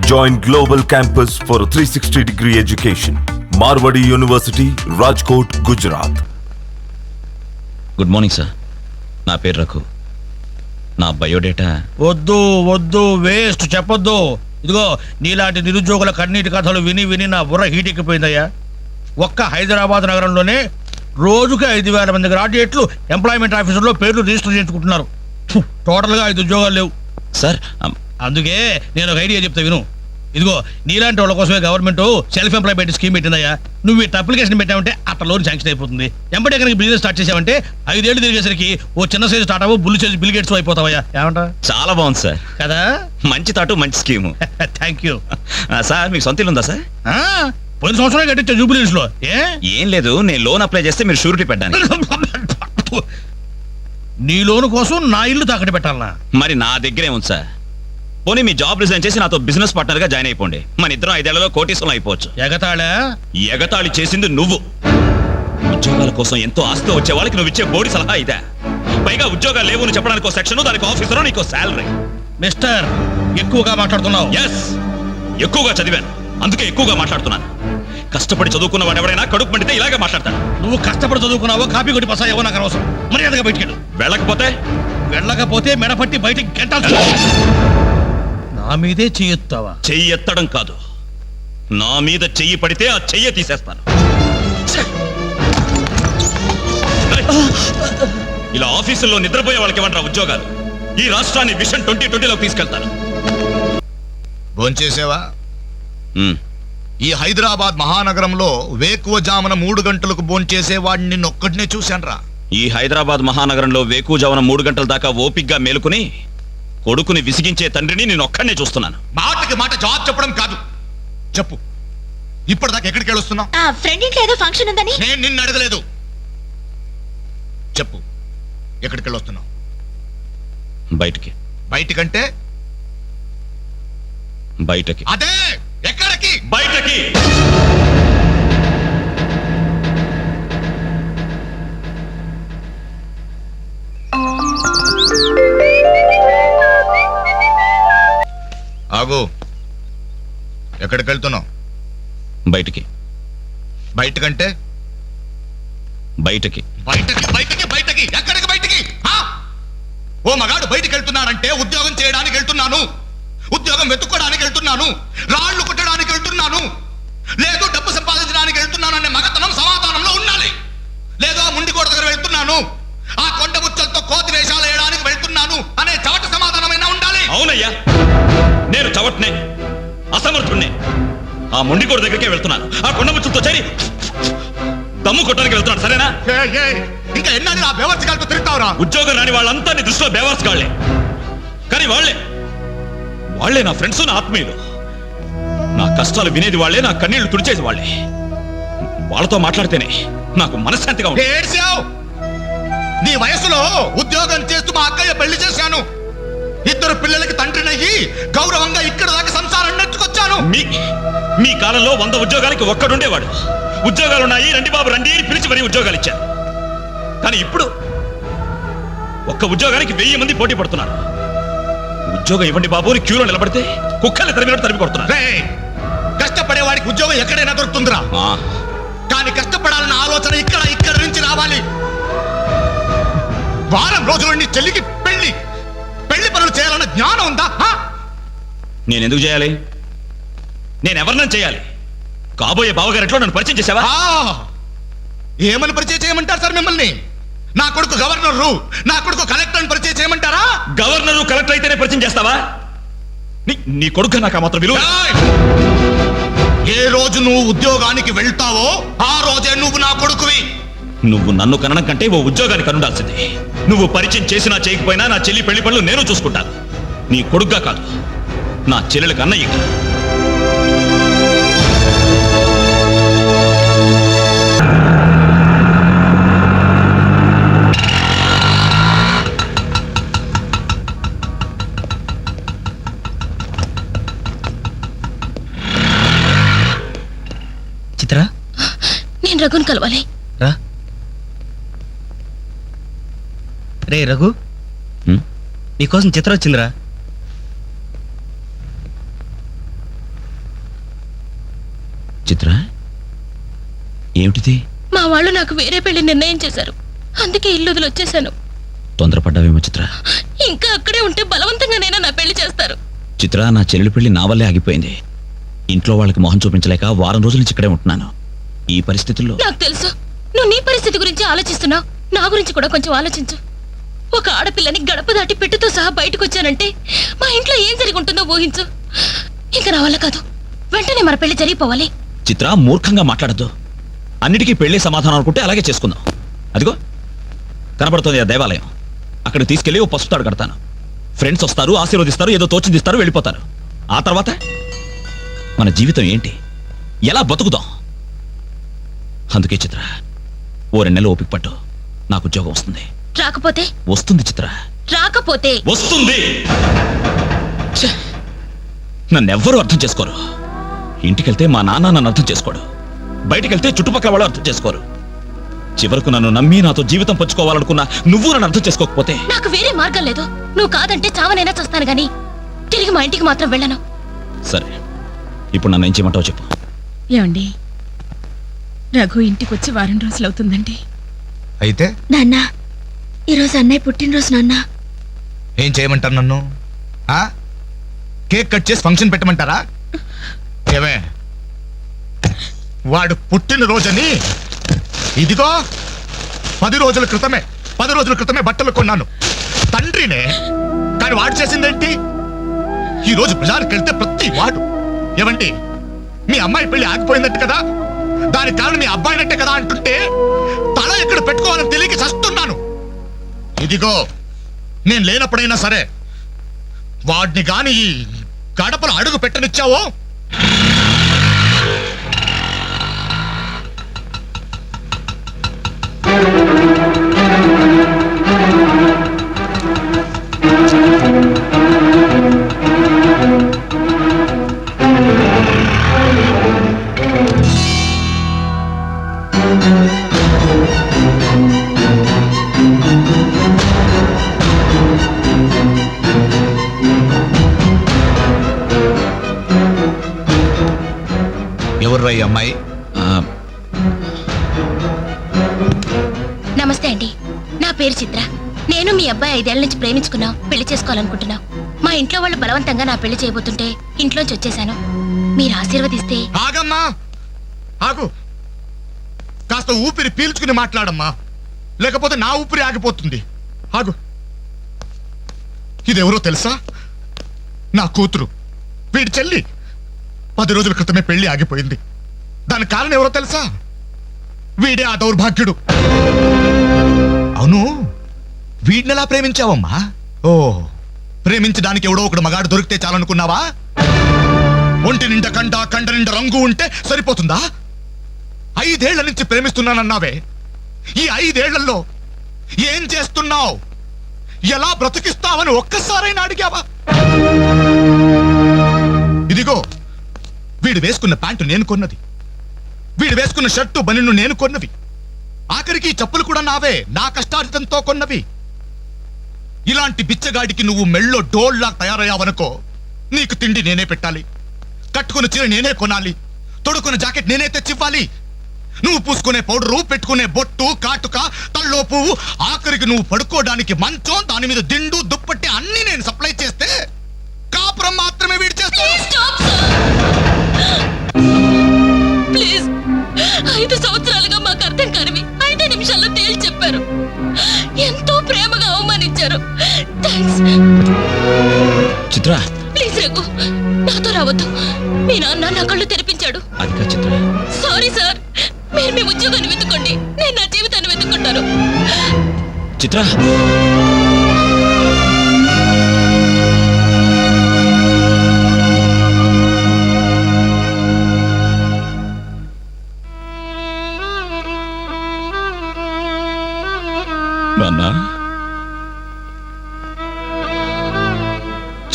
Join Global Campus for a 360 degree education. Marwadi University, Rajkot, Gujarat. Good morning sir నా పేరు రఘు. నా biodata వద్దు వద్దు వేస్ట్ చెప్పొద్దు. ఇదిగో నీలాంటి నిరుద్యోగుల కన్నీటి కథలు విని విని నా బుర్ర హీట్ ఎక్కిపోయిందయ్యా ఒక్క హైదరాబాద్ నగరంలోనే రోజుకి ఐదు వేల మంది గ్రాడ్యుయేట్లు ఎంప్లాయ్మెంట్ ఆఫీసులో పేర్లు రిజిస్టర్ చేయించుకుంటున్నారు. ఫు, టోటల్గా ఐదు ఉద్యోగాలు లేవు. సార్ అమ్, అందుకే నేను ఒక ఐడియా చెప్తా విను. ఇదిగో నీలాంటి వాళ్ళ కోసమే గవర్నమెంట్ సెల్ఫ్ ఎంప్లాయ్మెంట్ స్కీమ్ పెట్టిందయ్యా. నువ్వు ఇట్లా అప్లికేషన్ పెట్టావంటే అట్లా లోన్ శాంక్షన్ అయిపోతుంది. ఎంబడే కనుక బిజినెస్ స్టార్ట్ చేసావంటే ఐదేళ్ళు తిరిగేసరికి ఓ చిన్న సైజు స్టార్ట్ అవ్వు బుల్లి సైజు బిల్ గేట్స్ అయిపోతావయ్యా. ఏమంటా? చాలా బాగుంది సార్. కదా? మంచి తాటు మంచి స్కీము. థ్యాంక్ యూ సార్ మీకు సొంత ఇల్లు ఉందా సార్? పోయిన సంవత్సరం కట్టించా జూబిలీస్లో. ఏ? ఏం లేదు నేను లోన్ అప్లై చేస్తే మీరు షూరిటీ పెట్టాను నీ లోను కోసం నా ఇల్లు తాకట్టు పెట్టాలనా మరి నా దగ్గరే ఉంది సార్. పోనీ మీ జాబ్ రిజైన్ చేసి నాతో బిజినెస్ పార్ట్నర్గా జాయిన్ అయిపోండి. మన ఇద్దరం ఐదేళ్ళలో కోటీసులు అయిపోవచ్చు. ఎగతాళా? ఎగతాళి చేసింది నువ్వు. ఉద్యోగాల కోసం ఎంతో ఆస్తి వచ్చే వాళ్ళకి నువ్వు ఇచ్చే బోడి సలహా ఇదే. పైగా ఉద్యోగాలు లేవు చెప్పడానికి ఒక సెక్షన్ దానికి ఆఫీసర్ నీకు శాలరీ. మిస్టర్ ఎక్కువగా మాట్లాడుతున్నావు. ఎస్ ఎక్కువగా చదివాను. అందుకే ఎక్కువగా మాట్లాడుతున్నాను. కష్టపడి చదువుకున్న వాడు ఎవరైనా కడుపు మండితే ఇలాగే మాట్లాడతాడు. నువ్వు కష్టపడి చదువుకున్నావో కాపీ కొట్టి పసాయో నాకు అనవసరం. మర్యాదగా బయటికెళ్ళు వెళ్ళకపోతే? వెళ్ళకపోతే మెడపట్టి బయటికి గంటాల్సి నా మీదే చేయొత్తావా చెయ్యి ఎత్తడం కాదు. నా మీద చెయ్యి పడితే ఆ చెయ్యి తీసేస్తాను! ఇలా ఆఫీసుల్లో నిద్రపోయే వాళ్ళకి ఇవ్వండి ఉద్యోగాలు? ఈ రాష్ట్రాన్ని విషన్ ట్వంటీ ట్వంటీలోకి తీసుకెళ్తాను. భోంచేసావా? ఉమ్, ఈ హైదరాబాద్ మహానగరంలో వేకువజామున మూడు గంటలకు భోంచేసేవాడిని నిన్నొక్కడినే చూశానురా. ఈ హైదరాబాద్ మహానగరంలో వేకుజామున మూడు గంటల దాకా ఓపిగ్గా మేలుకుని కొడుకుని విసిగించే తండ్రిని నేను ఒక్కడనే చూస్తున్నాను. మాటకి మాట జవాబు చెప్పడం కాదు. చెప్పు. ఇప్పటిదాకా ఎక్కడికి వెళ్ళొస్తున్నావు? ఆ ఫ్రెండ్ ఇంట్లో ఏదో ఫంక్షన్ ఉందని. నేను నిన్ను అడగలేదు. చెప్పు. ఎక్కడికి వెళ్ళొస్తున్నావు? బయటికి. బయటికంటే? బయటకి. అదే! ఎక్కడికి? బయటకి! ఆగు. ఎక్కడికి వెళ్తున్నావు? బయటికి. బయటకంటే? బయటకి. బయటకి బయటకి బయటకి. ఎక్కడికి బయటకి? ఆ? ఓ మగాడు బయటికి వెళ్తున్నానంటే ఉద్యోగం చేయడానికి వెళ్తున్నాను. ఉద్యోగం వెతుక్కోడానికి వెళ్తున్నాను. రాళ్ళు కొట్టడానికి వెళ్తున్నాను. లేదు డబ్బు సంపాదించడానికి నేను చవట్నే అసమర్థుణ్ణే. ఆ మొండికోడు దగ్గరికే వెళ్తున్నాను ఆ కొండ ముచ్చులతో చేరి దమ్ము కొట్టడానికి వెళ్తున్నాను సరేనా? ఇంకా ఎన్నాళ్ళు ఆ బెవర్చకాలతో తిరుగుతావురా? ఉద్యోగం రాని వాళ్ళంతా నీ దృష్టిలో బేవర్స్ కానీ వాళ్ళే వాళ్ళే నా ఫ్రెండ్స్ నా ఆత్మీయులు. నా కష్టాలు వినేది వాళ్ళే నా కన్నీళ్ళు తుడిచేది వాళ్ళే. వాళ్ళతో మాట్లాడితేనే నాకు మనశ్శాంతిగా ఉంది నీ వయసులో ఉద్యోగం చేస్తూ మా అక్కయ్య పెళ్ళి చేశాను. ఇద్దరు పిల్లలకి తండ్రినయ్యి గౌరవంగా ఇక్కడ దాకా సంసారం నెట్టుకొచ్చాను మీ మీ కాలంలో వంద ఉద్యోగాలకి ఒక్కడుండేవాడు. ఉద్యోగాలున్నాయి రండి బాబు రండి అని పిలిచి మరీ ఉద్యోగాలు ఇచ్చారు. కానీ ఇప్పుడు ఒక్క ఉద్యోగానికి వెయ్యి మంది పోటీ పడుతున్నారు. ఉద్యోగం ఇవ్వండి బాబు అని క్యూలో నిలబడితే కుక్కల్ని తరిమినట్టు తరిమి కొడుతున్నారు. కష్టపడేవాడికి ఉద్యోగం ఎక్కడైనా దొరుకుతుందిరా. కానీ కష్టపడాలన్న ఆలోచన ఇక్కడ ఇక్కడ నుంచి రావాలి. వారం రోజుల నుండి చెల్లికి జ్ఞానం ఉందా? నేను ఎందుకు చేయాలి? నేను ఎవరినైనా చేయాలి? కాబోయే బావగారిట్లో నన్ను పరిచయం చేసావా ఏమని పరిచయం చేయమంటారు సార్ మిమ్మల్ని? నా కొడుకు గవర్నరు నా కొడుకు కలెక్టర్ పరిచయం చేయమంటారా? గవర్నరు కలెక్టర్ అయితేనే పరిచయం చేస్తావా? నీ నీ కొడుకు నాకు మాత్రం విలువ! ఏ రోజు నువ్వు ఉద్యోగానికి వెళ్తావో ఆ రోజే నువ్వు నా కొడుకువి. నువ్వు నన్ను కనడం కంటే ఓ ఉద్యోగానికి కనుండాల్సింది. నువ్వు పరిచయం చేసినా చేయకపోయినా నా చెల్లి పెళ్ళి పనులు నేను చూసుకుంటాను. నీ కొడుగ్గా కాదు. నా చెల్లెలకు అన్నయ్యగా చిత్ర? నేను రఘుని కలవాలి. రా. రే రఘు? నీకోసం చిత్ర వచ్చిందిరా చిత్ర ఏమిటిది మా వాళ్ళు నాకు వేరే పెళ్ళి నిర్ణయం చేశారు. అందుకే ఇల్లు వదిలి వచ్చేసాను తొందరపడ్డావేమో చిత్ర? ఇంకా అక్కడే ఉంటే బలవంతంగానైనా నా పెళ్ళి చేస్తారు. చిత్ర నా చెల్లెలి పెళ్ళి నా వల్లే ఆగిపోయింది. ఇంట్లో వాళ్ళకి మొహం చూపించలేక వారం రోజుల నుంచి ఇక్కడే ఉంటున్నాను. ఈ పరిస్థితుల్లో నాకు తెలుసు. నువ్వు నీ పరిస్థితి గురించి ఆలోచిస్తున్నావు నా గురించి కూడా కొంచెం ఆలోచించు. ఒక ఆడపిల్లని గడప దాటి పెట్టుతో సహా బయటకు వచ్చానంటే మా ఇంట్లో ఏం జరిగి ఉంటుందో ఊహించు. ఇంకా నా వల్ల కాదు. వెంటనే మన పెళ్ళి జరిగిపోవాలి. చిత్ర మూర్ఖంగా మాట్లాడద్దు. అన్నిటికీ పెళ్ళి సమాధానం అనుకుంటే అలాగే చేసుకుందాం. అదిగో కనబడుతుంది ఆ దేవాలయం. అక్కడికి తీసుకెళ్ళి ఓ పసుపు తాడు కడతాను. ఫ్రెండ్స్ వస్తారు ఆశీర్వదిస్తారు ఏదో తోచిందిస్తారు వెళ్ళిపోతారు. ఆ తర్వాత మన జీవితం ఏంటి? ఎలా బతుకుదాం? అందుకే చిత్ర ఓ రెండు నెలలు ఓపిక పట్టు. నాకు ఉద్యోగం వస్తుంది. రాకపోతే? వస్తుంది చిత్ర. రాకపోతే? వస్తుంది! నన్నెవ్వరూ అర్థం చేసుకోరు. ఇంటికెళ్తే మా నాన్న నన్ను అర్థం చేసుకోడు. బయటికెళ్తే చుట్టుపక్కల వాళ్ళు అర్థం చేసుకోరు. చివరకు నన్ను నమ్మి నాతో జీవితం పంచుకోవాలనుకున్నా నువ్వు నన్ను అర్థం చేసుకోకపోతే నాకు వేరే మార్గం లేదు. నువ్వు కాదంటే చావనైనా చస్తాను గాని తిరిగి మా ఇంటికి మాత్రం వెళ్ళను. సరే. ఇప్పుడు నన్ను ఏం చేయమంటావు చెప్పు. ఏమండి? రఘు ఇంటికి వచ్చి వారం రోజులు అవుతుందండి అయితే? నాన్న ఈరోజు అన్నయ్య పుట్టినరోజు నాన్న. ఏం చేయమంటారు నన్ను? ఆ? కేక్ కట్ చేసి ఫంక్షన్ పెట్టమంటారా? ఏమే? వాడు పుట్టినరోజని ఇదిగో పది రోజుల క్రితమే పది రోజుల క్రితమే బట్టలు కొన్నాను. తండ్రినే కానీ వాడు చేసిందేంటి? ఈ రోజు బజార్కి వెళ్తే ప్రతి వాడు ఏమండి మీ అమ్మాయి పెళ్ళి ఆగిపోయిందట కదా? దానికి కారణం మీ అబ్బాయినట్టే కదా అంటుంటే తల ఎక్కడ పెట్టుకోవాలని తెలియక చస్తున్నాను. ఇదిగో నేను లేనప్పుడైనా సరే వాడిని గాని ఈ గడపలో అడుగు పెట్టనిచ్చావో? ఐదేళ్ళ నుంచి ప్రేమించుకున్నాం పెళ్ళి చేసుకోవాలనుకుంటున్నా మా ఇంట్లో వాళ్ళు బలవంతంగా నా పెళ్ళి చేయబోతుంటే ఇంట్లోంచి వచ్చేసాను మీరు ఆశీర్వదిస్తే ఆగమ్మా! ఆగు! కాస్త ఊపిరి పీల్చుకుని మాట్లాడమ్మా. లేకపోతే నా ఊపిరి ఆగిపోతుంది. ఆగు! ఇదెవరో తెలుసా? నా కూతురు. వీడి చెల్లి. పది రోజుల క్రితమే పెళ్ళి ఆగిపోయింది. దాని కారణం ఎవరో తెలుసా? వీడే ఆ దౌర్భాగ్యుడు. అవును. వీడినెలా ప్రేమించావమ్మా? ఓ ప్రేమించడానికి ఎవడో ఒకడు మగాడు దొరికితే చాలనుకున్నావా? ఒంటి నిండా కండ కండ నిండా రంగు ఉంటే సరిపోతుందా? ఐదేళ్ళ నుంచి ప్రేమిస్తున్నానన్నావే. ఈ ఐదేళ్ళలో ఏం చేస్తున్నావు? ఎలా బ్రతికిస్తావని ఒక్కసారైనా అడిగావా? ఇదిగో వీడు వేసుకున్న ప్యాంటు నేను కొన్నది. వీడు వేసుకున్న షర్టు బనిను నేను కొన్నవి ఆఖరికి చెప్పులు కూడా నావే నా కష్టార్జితంతో కొన్నవి. ఇలాంటి బిచ్చగాడికి నువ్వు మెళ్ళో డోల్లా తయారయ్యావనుకో నీకు తిండి నేనే పెట్టాలి. కట్టుకున్న చీర నేనే కొనాలి. తొడుకున్న జాకెట్ నేనే తెచ్చివ్వాలి. నువ్వు పూసుకునే పౌడరు పెట్టుకునే బొట్టు కాటుక తల్లో పువ్వు ఆఖరికి నువ్వు పడుకోవడానికి మంచం దాని మీద దిండు దుప్పటి అన్ని నేను సప్లై చేస్తే కాపురం మాత్రమే వీడి చేస్తాను. ప్లీజ్ ఐదు సంవత్సరాలుగా మాకు అర్థం కానివి. నా కళ్ళు తెరిపించాడు. అది చిత్ర. సారీ సార్ మీరు మీ ఉద్యోగాన్ని వెతుక్కోండి. నేను నా జీవితాన్ని వెతుక్కుంటాను. చిత్ర. నాన్న.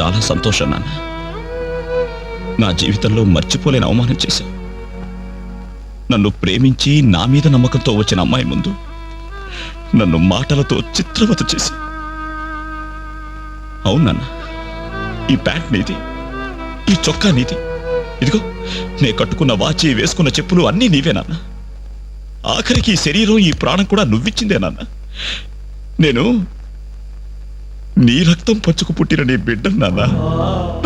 చాలా సంతోషం నాన్న. నా జీవితంలో మర్చిపోలేని అవమానం చేశావు. నన్ను ప్రేమించి నా మీద నమ్మకంతో వచ్చిన అమ్మాయి ముందు నన్ను మాటలతో చిత్రవత చేసి అవునన్న ఈ ప్యాంట్ నీది ఈ చొక్కా నీది. ఇదిగో నే కట్టుకున్న వాచి వేసుకున్న చెప్పులు అన్నీ నీవే నాన్న. ఆఖరికి ఈ శరీరం ఈ ప్రాణం కూడా నువ్విచ్చిందేనాన్న నేను నీ రక్తం పంచుకు పుట్టిన నీ బిడ్డ నాన్న.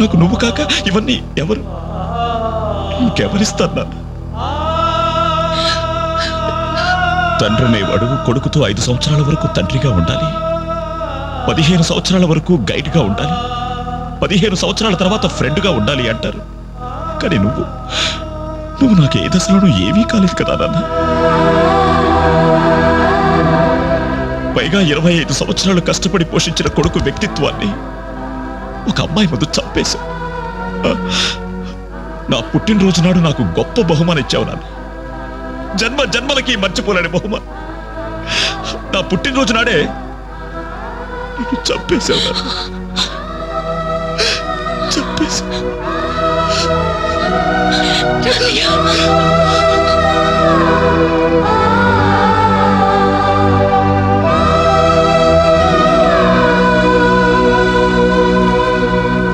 నాకు నువ్వు కాక ఇవన్నీ ఎవరు? ఇంకెవరిస్తారు నాన్న? తండ్రి కొడుకుతో ఐదు సంవత్సరాల వరకు తండ్రిగా ఉండాలి. పదిహేను సంవత్సరాల వరకు గైడ్గా ఉండాలి. పదిహేను సంవత్సరాల తర్వాత ఫ్రెండ్గా ఉండాలి అంటారు. కానీ నువ్వు నువ్వు నాకు ఏ దశలోనూ ఏమీ కాలేదు కదా నాన్న? పైగా ఇరవై ఐదు సంవత్సరాలు కష్టపడి పోషించిన కొడుకు వ్యక్తిత్వాన్ని ఒక అమ్మాయి ముందు చంపేశా. నా పుట్టినరోజు నాడు నాకు గొప్ప బహుమానం ఇచ్చావు నాన్న. జన్మ జన్మలకి మర్చిపోలేని బహుమానం. నా పుట్టినరోజు నాడే నిన్ను చంపేశావు నాన్న.